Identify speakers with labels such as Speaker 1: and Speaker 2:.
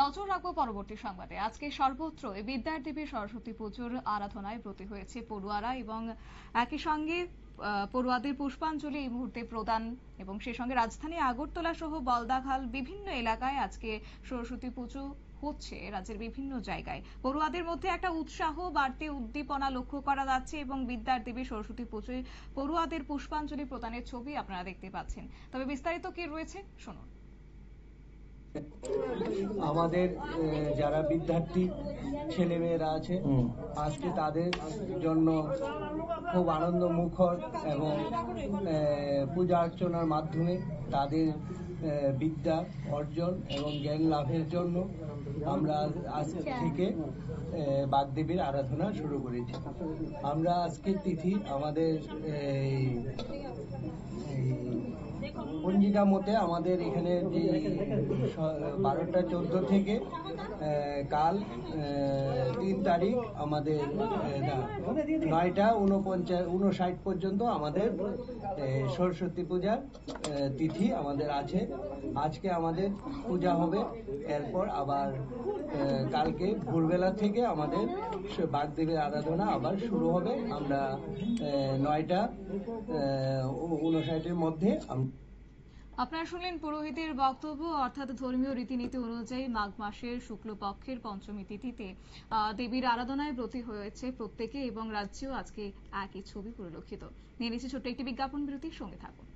Speaker 1: নজর রাখব পরবর্তী সংবাদে। আজকে সর্বত্র বিদ্যার দেবী সরস্বতী পুজোর আরাধনায় ব্রতী হয়েছে পড়ুয়ারা এবং একই সঙ্গে পড়ুয়াদের পুষ্পাঞ্জলি এই মুহূর্তে প্রদান এবং সেই সঙ্গে রাজধানী আগরতলা সহ বলদাখাল বিভিন্ন এলাকায় আজকে সরস্বতী পুজো হচ্ছে রাজ্যের বিভিন্ন জায়গায়। পড়ুয়াদের মধ্যে একটা উৎসাহ, বাড়তে উদ্দীপনা লক্ষ্য করা যাচ্ছে এবং বিদ্যার দেবী সরস্বতী পুজোয় পড়ুয়াদের পুষ্পাঞ্জলি প্রদানের ছবি আপনারা দেখতে পাচ্ছেন। তবে বিস্তারিত কি রয়েছে, শুনুন।
Speaker 2: আমাদের যারা বিদ্যার্থী ছেলেমেয়েরা আছে আজকে তাদের জন্য খুব আনন্দ মুখর এবং পূজা অর্চনার মাধ্যমে তাদের বিদ্যা অর্জন এবং জ্ঞান লাভের জন্য আমরা আজ থেকে বাগদেবীর আরাধনা শুরু করেছি। আমরা আজকের তিথি আমাদের পঞ্জিকা মতে আমাদের এখানে যে বারোটা চোদ্দ থেকে কাল তিন তারিখ আমাদের নয়টা উনপঞ্চাশ উনষাট পর্যন্ত আমাদের সরস্বতী পূজার তিথি আমাদের আছে। আজকে আমাদের পূজা হবে। এরপর আবার কালকে ভোরবেলা থেকে আমাদের বাগদেবীর আরাধনা আবার শুরু হবে। আমরা নয়টা উনষাটের মধ্যে
Speaker 1: আপনারা শুনলেন পুরোহিতের বক্তব্য, অর্থাৎ ধর্মীয় রীতিনীতি অনুযায়ী মাঘ মাসের শুক্লপক্ষের পঞ্চমী তিথিতে দেবীর আরাধনায় ব্রতী হয়েছে প্রত্যেকে এবং রাজ্যেও আজকে একই ছবি পরিলক্ষিত। নিয়ে নিচ্ছে ছোট্ট একটি বিজ্ঞাপন বিরতির সঙ্গে থাকুন।